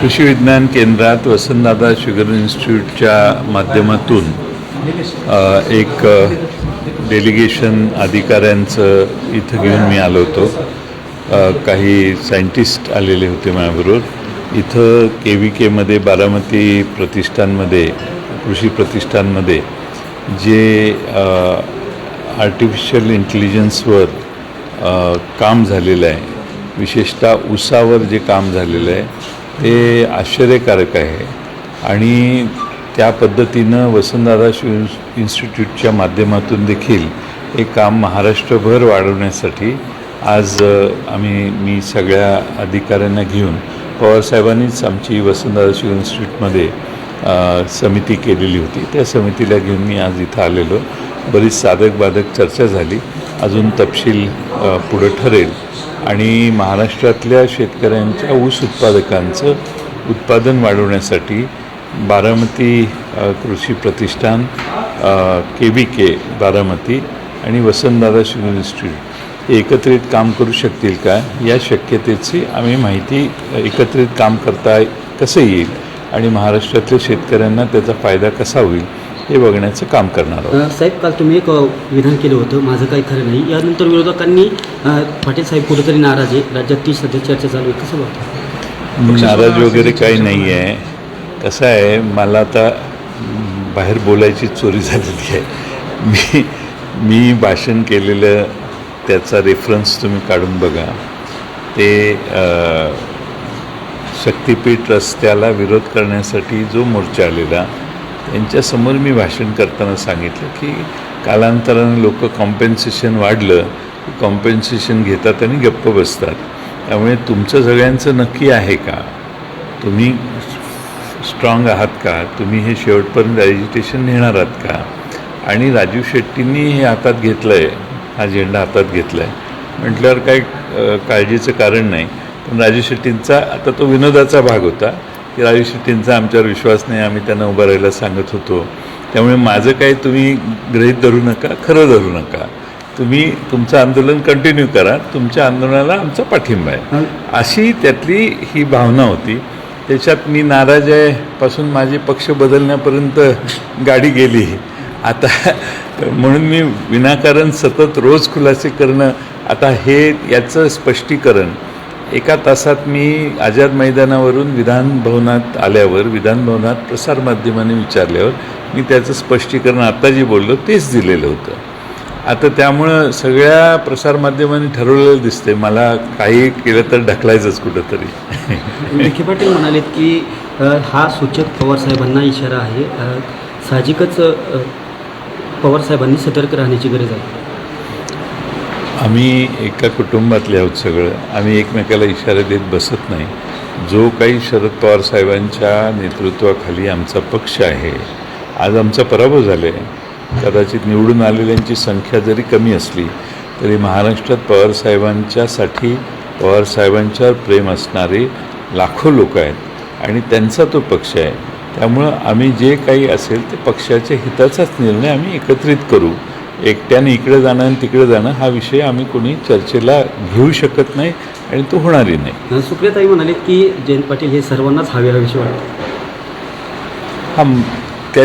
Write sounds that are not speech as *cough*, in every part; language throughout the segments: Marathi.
कृषी विज्ञान केंद्रात वसंतदादा शुगर इन्स्टिट्यूटच्या माध्यमातून एक डेलिगेशन अधिकाऱ्यांचं इथं घेऊन मी आलो होतो. काही सायंटिस्ट आलेले होते माझ्याबरोबर. इथं के व्ही केमध्ये बारामती प्रतिष्ठानमध्ये कृषी प्रतिष्ठानमध्ये जे आर्टिफिशियल इंटेलिजन्सवर काम झालेलं आहे विशेषतः उसावर जे काम झालेलं आहे ते आश्चर्यकारक आहे. आणि त्या पद्धतीनं वसंतदादा शिव इन्स्टिट्यूटच्या माध्यमातून देखील हे काम महाराष्ट्रभर वाढवण्यासाठी आज आम्ही मी सगळ्या अधिकाऱ्यांना घेऊन पवारसाहेबांनीच आमची वसंतदादा शिव इन्स्टिट्यूटमध्ये समिती केलेली होती. त्या समितीला घेऊन मी आज इथं आलेलो. बरीच साधक बाधक चर्चा झाली. अजून तपशील पुढं ठरेल. आणि महाराष्ट्रातल्या शेतकऱ्यांच्या ऊस उत्पादकांचं उत्पादन वाढवण्यासाठी बारामती कृषी प्रतिष्ठान के बी के बारामती आणि वसंतदादा शुगर इन्स्टिट्यूट हे एकत्रित काम करू शकतील का? या शक्यतेची आम्ही माहिती एकत्रित काम करता कसं येईल? आणि महाराष्ट्रातल्या शेतकऱ्यांना त्याचा फायदा कसा होईल? हे बघण्याचं काम करणार आहोत. साहेब काल तुम्ही एक विधान केलं होतं. माझं काही खरं नाही. यानंतर विरोधकांनी पाटील साहेब कुठेतरी नाराज आहे राज्यात ती सध्या चर्चा चालू आहे. कसं बघतो नाराज वगैरे काही नाही आहे. कसं आहे मला आता बाहेर बोलायची चोरी झालेली आहे. मी मी भाषण केलेलं त्याचा रेफरन्स तुम्ही काढून बघा. ते शक्तिपीठ रस्त्याला विरोध करण्यासाठी जो मोर्चा आलेला यांच्यासमोर मी भाषण करताना सांगितलं की कालांतरानं लोक कॉम्पेन्सेशन वाढलं की कॉम्पेन्सेशन घेतात आणि गप्प बसतात. त्यामुळे तुमचं सगळ्यांचं नक्की आहे का? तुम्ही स्ट्रॉंग आहात का? तुम्ही हे शेवटपर्यंत एज्युटेशन नेणार आहात का? आणि राजू शेट्टींनी हे हातात घेतलं आहे हा झेंडा हातात घेतला आहे म्हटल्यावर काही काळजीचं कारण नाही. पण राजू शेट्टींचा आता तो विनोदाचा भाग होता. की राजू शेट्टींचा आमच्यावर विश्वास नाही आम्ही त्यांना उभं राहायला सांगत होतो. त्यामुळे माझं काही तुम्ही गृहीत धरू नका खरं धरू नका. तुम्ही तुमचं आंदोलन कंटिन्यू करा. तुमच्या आंदोलनाला आमचा पाठिंबा आहे. अशी त्यातली ही भावना होती. त्याच्यात मी नाराज आहे. पासून माझे पक्ष बदलण्यापर्यंत गाडी गेली. आता म्हणून मी विनाकारण सतत रोज खुलासे करणं आता हे याचं स्पष्टीकरण. एका तासात मी आझाद मैदानावरून विधान भवनात आल्यावर विधानभवनात प्रसारमाध्यमाने विचारल्यावर मी त्याचं स्पष्टीकरण आत्ता जे बोललो तेच दिलेलं होतं. आता त्यामुळं सगळ्या प्रसारमाध्यमांनी ठरवलेलं दिसते मला काही केलं तर ढकलायचंच कुठंतरी. *laughs* विखे पाटील म्हणालेत की हा सूचक पवारसाहेबांना इशारा आहे. साहजिकच पवारसाहेबांनी सतर्क राहण्याची गरज आहे. आम्ही एका कुटुंबातले आहोत सगळं. आम्ही एकमेकाला इशारे देत बसत नाही. जो काही शरद पवार साहेबांच्या नेतृत्वाखाली आमचा पक्ष आहे आज आमचा पराभव झाला आहे कदाचित निवडून आलेल्यांची संख्या जरी कमी असली तरी महाराष्ट्रात पवारसाहेबांच्यासाठी पवारसाहेबांच्यावर प्रेम असणारे लाखो लोक आहेत आणि त्यांचा तो पक्ष आहे. त्यामुळं आम्ही जे काही असेल ते पक्षाच्या हिताचाच निर्णय आम्ही एकत्रित करू. एकट्याने इकडे जाणं आणि तिकडे जाणं हा विषय आम्ही कोणी चर्चेला घेऊ शकत नाही आणि तो होणारही नाही. सुप्रियाताई म्हणालेत की जयंत पाटील हे सर्वांनाच हवे हवेशी वाटतं. हा त्या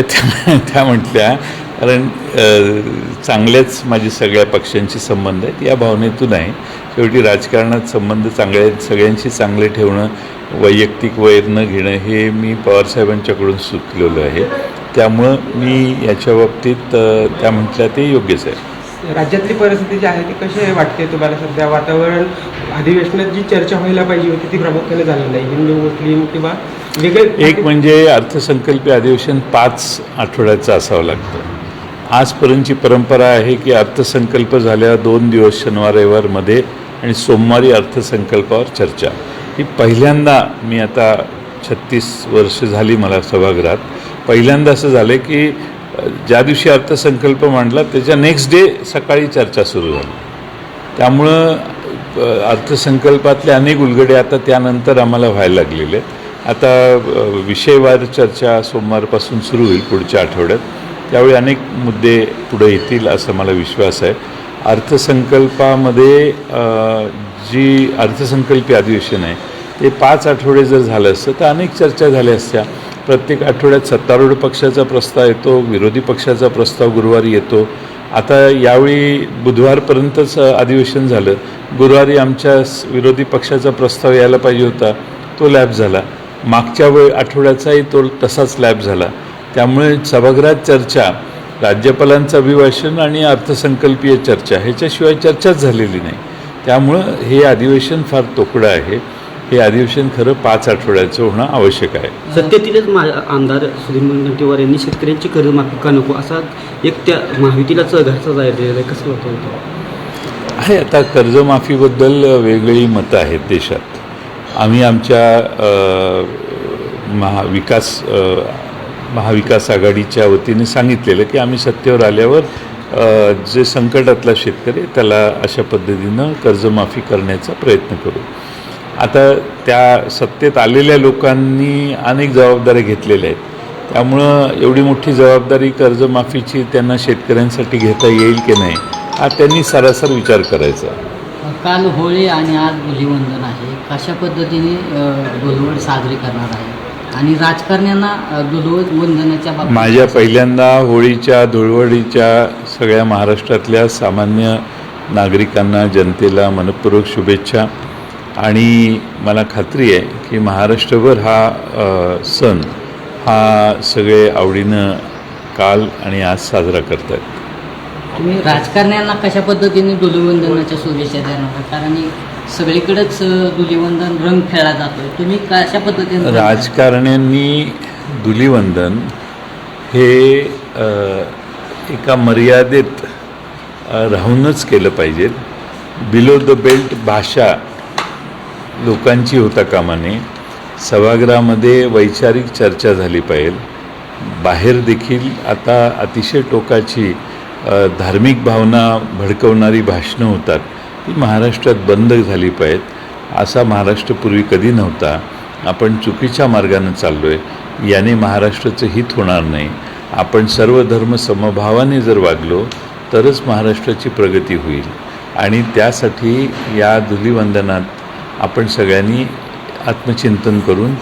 त्या म्हटल्या कारण चांगल्याच माझी सगळ्या पक्षांशी संबंध आहेत या भावनेतून आहे. शेवटी राजकारणात संबंध चांगले सगळ्यांशी चांगले ठेवणं वैयक्तिक वैर न घेणं हे मी पवारसाहेबांच्याकडून सुचलेलं आहे. त्यामुळं मी याच्या बाबतीत त्या म्हटल्या ते योग्यच आहे. राज्यातली परिस्थिती जी आहे ती कशी वाटते तुम्हाला सध्या? वातावरण अधिवेशनात जी चर्चा व्हायला पाहिजे होती ती प्रामुख्याने झाली नाही. हिंदू मुस्लिम किंवा वेगळे एक म्हणजे अर्थसंकल्पीय अधिवेशन पाच आठवड्याचं असावं लागतं. आजपर्यंतची परंपरा आहे की अर्थसंकल्प झाल्या दोन दिवस शनिवार रविवारमध्ये आणि सोमवारी अर्थसंकल्पावर चर्चा. ही पहिल्यांदा मी आता छत्तीस वर्ष झाली मला सभागृहात. पहिल्यांदा असं झालं की ज्या दिवशी अर्थसंकल्प मांडला त्याच्या नेक्स्ट डे सकाळी चर्चा सुरू झाली. त्यामुळं अर्थसंकल्पातले अनेक उलगडे आता त्यानंतर आम्हाला व्हायला लागलेले आहेत. आता विषयवार चर्चा सोमवारपासून सुरू होईल पुढच्या आठवड्यात. त्यावेळी अनेक मुद्दे पुढे येतील असा मला विश्वास आहे. अर्थसंकल्पामध्ये जी अर्थसंकल्पीय अधिवेशन आहे ते पाच आठवडे जर झालं असतं तर अनेक चर्चा झाल्या असत्या. प्रत्येक आठवड्यात सत्तारूढ पक्षाचा प्रस्ताव येतो विरोधी पक्षाचा प्रस्ताव गुरुवारी येतो. आता यावेळी बुधवारपर्यंतच अधिवेशन झालं. गुरुवारी आमच्या विरोधी पक्षाचा प्रस्ताव यायला पाहिजे होता. तो लॅब झाला. मागच्या वेळ आठवड्याचाही तो तसाच लॅब झाला. त्यामुळे सभागृहात चर्चा राज्यपालांचं अभिभाषण आणि अर्थसंकल्पीय चर्चा ह्याच्याशिवाय चर्चाच झालेली नाही. त्यामुळं हे अधिवेशन फार तोकडं आहे. हे अधिवेशन खरं पाच आठवड्याचं होणं आवश्यक आहे. सत्तेतीलच मा आमदार सुधीर मुनगंटीवार यांनी शेतकऱ्यांची कर्जमाफी का नको असा एक त्या महायुतीलाच घरचा जाहीर आहे. कसं होतं होतं आहे आता कर्जमाफीबद्दल वेगवेगळी मतं आहेत देशात. आम्ही आमच्या महाविकास महाविकास आघाडीच्या वतीने सांगितलेलं की आम्ही सत्तेवर आल्यावर जे संकटातला शेतकरी त्याला अशा पद्धतीनं कर्जमाफी करण्याचा प्रयत्न करू. आता त्या सत्तेत आलेल्या लोकांनी अनेक जबाबदाऱ्या घेतलेल्या आहेत. त्यामुळं एवढी मोठी जबाबदारी कर्जमाफीची त्यांना शेतकऱ्यांसाठी घेता येईल की नाही हा त्यांनी सरासर विचार करायचा. काल होळी आणि आज धुलीवंदन आहे. कशा पद्धतीने धुलवड साजरी करणार आहे? आणि राजकारण्यांना धुलवड वंदनाच्या माझ्या पहिल्यांदा होळीच्या धुळवडीच्या सगळ्या महाराष्ट्रातल्या सामान्य नागरिकांना जनतेला मनपूर्वक शुभेच्छा. आणि मला खात्री आहे की महाराष्ट्रभर हा सण हा सगळे आवडीनं काल आणि आज साजरा करत आहेत तुम्ही राजकारण्यांना कशा पद्धतीने धुलीवंदनाच्या शुभेच्छा देणार? कारण सगळीकडेच धुलीवंदन रंग खेळला जातोय. तुम्ही कशा पद्धतीने राजकारण्यांनी धुलिवंदन हे एका मर्यादेत राहूनच केलं पाहिजे. बिलो द बेल्ट भाषा लोकांची होता कामाने. सभागृहामध्ये वैचारिक चर्चा झाली पाहिजे. बाहेर देखील आता अतिशय टोकाची धार्मिक भावना भडकवणारी भाषणं होतात. ती महाराष्ट्रात बंद झाली पाहिजेत. असा महाराष्ट्र पूर्वी कधी नव्हता. आपण चुकीच्या मार्गानं चाललो आहे याने महाराष्ट्राचं हित होणार नाही. आपण सर्व धर्म समभावाने जर वागलो तरच महाराष्ट्राची प्रगती होईल. आणि त्यासाठी या धुलीवंदनात आपण सगळ्यांनी आत्मचिंतन करून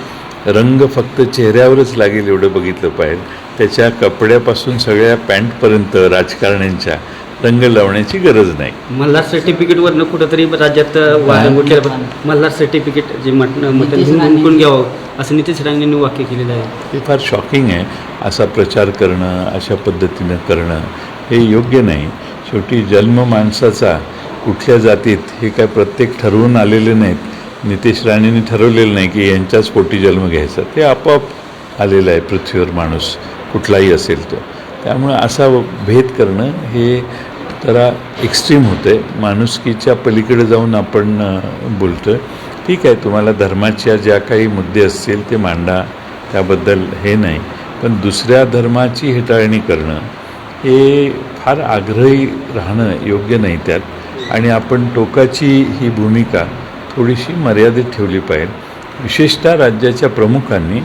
रंग फक्त चेहऱ्यावरच लागेल एवढं बघितलं पाहिजे. त्याच्या कपड्यापासून सगळ्या पॅन्टपर्यंत राजकारण्यांच्या रंग लावण्याची गरज नाही. मल्हार सर्टिफिकेटवरनं कुठंतरी राज्यात मल्हार सर्टिफिकेट जे. हुंकून घ्यावं असं नितीश राणेंनी वाक्य केलेलं आहे. हे फार शॉकिंग आहे. असा प्रचार करणं अशा पद्धतीनं करणं हे योग्य नाही. शेवटी जन्म माणसाचा कुठल्या जातीत हे काय प्रत्येक ठरवून आलेले नाहीत. नितेश राणेंनी ठरवलेलं नाही की यांच्याच पोटी जन्म घ्यायचा. ते आपोआप आलेलं आहे पृथ्वीवर माणूस कुठलाही असेल तो. त्यामुळं असा भेद करणं हे जरा एक्स्ट्रीम होतं आहे माणुसकीच्या पलीकडे जाऊन आपण बोलतो ठीक आहे तुम्हाला धर्माच्या ज्या काही मुद्दे असतील ते मांडा. त्याबद्दल हे नाही. पण दुसऱ्या धर्माची हेटाळणी करणं हे फार आग्रही राहणं योग्य नाही त्यात. आणि आपण टोकाची ही भूमिका थोडीशी मर्यादित ठेवली पाहिजे. विशेषतः राज्याच्या प्रमुखांनी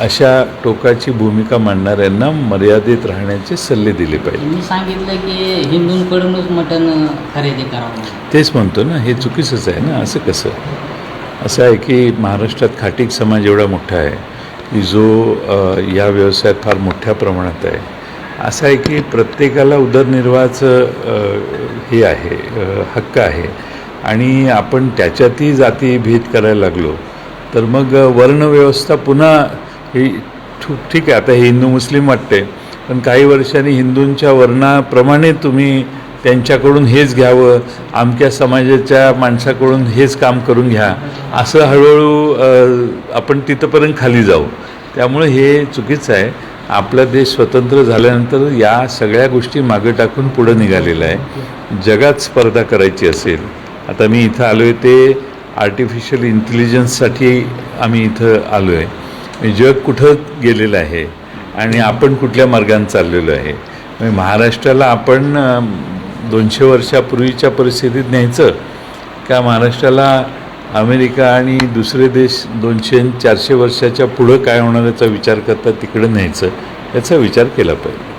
अशा टोकाची भूमिका मांडणाऱ्यांना मर्यादित राहण्याचे सल्ले दिले पाहिजे. तुम्ही सांगितलं की हिंदूंकडूनच मटण खरेदी करावं. तेच म्हणतो ना हे चुकीचंच आहे ना असं कसं? असं आहे की महाराष्ट्रात खाटीक समाज एवढा मोठा आहे की जो या व्यवसायात फार मोठ्या प्रमाणात आहे. असं आहे की प्रत्येकाला उदरनिर्वाहाचं हे आहे हक्क आहे. आणि आपण त्याच्यातही जाती भेद करायला लागलो तर मग वर्णव्यवस्था पुन्हा ही ठू- ठीक आहे आता हे हिंदू मुस्लिम वाटते पण काही वर्षांनी हिंदूंच्या वर्णाप्रमाणे तुम्ही त्यांच्याकडून हेच घ्यावं आमच्या समाजाच्या माणसाकडून हेच काम करून घ्या असं हळूहळू आपण तिथंपर्यंत खाली जाऊ. त्यामुळे हे चुकीचं आहे. आपला देश स्वतंत्र झाल्यानंतर या सगळ्या गोष्टी मागे टाकून पुढं निघालेला आहे. जगात स्पर्धा करायची असेल आता मी इथं आलो आहे ते आर्टिफिशियल इंटेलिजन्ससाठी आम्ही इथं आलो आहे जग कुठं गेलेलं आहे आणि आपण कुठल्या मार्गाने चाललेलो आहे? म्हणजे महाराष्ट्राला आपण दोनशे वर्षापूर्वीच्या परिस्थितीत न्यायचं का महाराष्ट्राला अमेरिका आणि दुसरे देश दोनशे चारशे वर्षाच्या पुढं काय होणार याचा विचार करता तिकडं न्यायचं. याचा विचार केला पाहिजे.